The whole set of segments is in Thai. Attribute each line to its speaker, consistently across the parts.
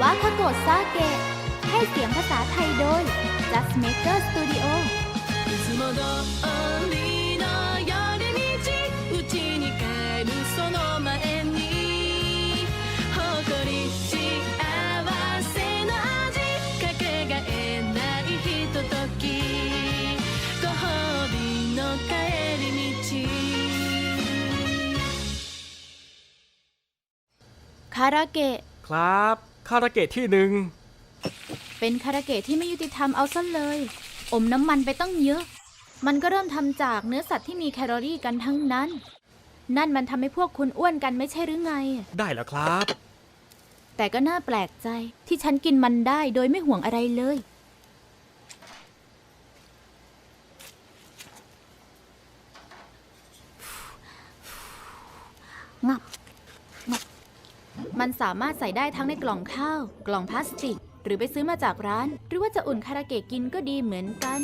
Speaker 1: วาคาโกะซาเกะ ให้เสียงภาษาไทยโดย Just Maker Studio
Speaker 2: いつも通りの寄り道うちに帰るその前に誇り幸せの味かけがえないひとときご褒美の帰り道
Speaker 1: คาราเกะ
Speaker 3: ครับ คาราเกะที่หนึ่ง
Speaker 1: เป็นคาราเกะที่ไม่ยุติธรรมเอาซะเลย อมน้ำมันไปตั้งเยอะ มันก็เริ่มทำจากเนื้อสัตว์ที่มีแคลอรี่กันทั้งนั้น นั่นมันทำให้พวกคุณอ้วนกันไม่ใช่หรือไง
Speaker 3: ได้แล้วครับ
Speaker 1: แต่ก็น่าแปลกใจที่ฉันกินมันได้โดยไม่ห่วงอะไรเลย งับงับ มันสามารถใส่ได้ทั้งในกล่องข้าว กล่องพลาสติก หรือไปซื้อมาจากร้าน หรือว่าจะอุ่นคาราเกะกินก็ดีเหมือนกัน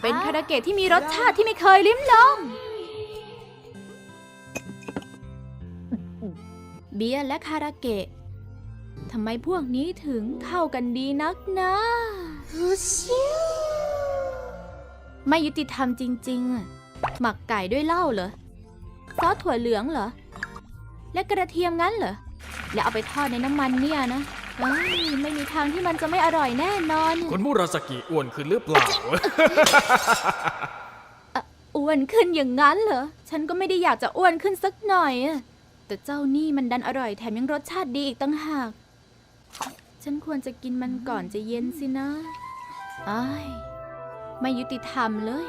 Speaker 1: เป็นคาราเกะที่มีรสชาติที่ไม่เคยลิ้มลอง เบียร์และคาราเกะทำไมพวกนี้ถึงเข้ากันดีนักนะไม่ยุติธรรมจริงๆอะหมักไก่ด้วยเหล้าเหรอ ซอสถั่วเหลืองเหรอ และกระเทียมงั้นเหรอ แล้วเอาไปทอดในน้ำมันเนี่ยนะเอ้ยไม่มีทางที่มันจะไม่อร่อยแน่นอน
Speaker 3: คุณมุราสกิอ้วนขึ้นหรือเปล่า
Speaker 1: อ้วนขึ้นอย่างนั้นเหรอ ฉันก็ไม่ได้อยากจะอ้วนขึ้นสักหน่อยอะแต่เจ้านี่มันดันอร่อยแถมยังรสชาติดีอีกตั้งหาก ฉันควรจะกินมันก่อนจะเย็นสินะอ้ายไม่ยุติธรรมเลย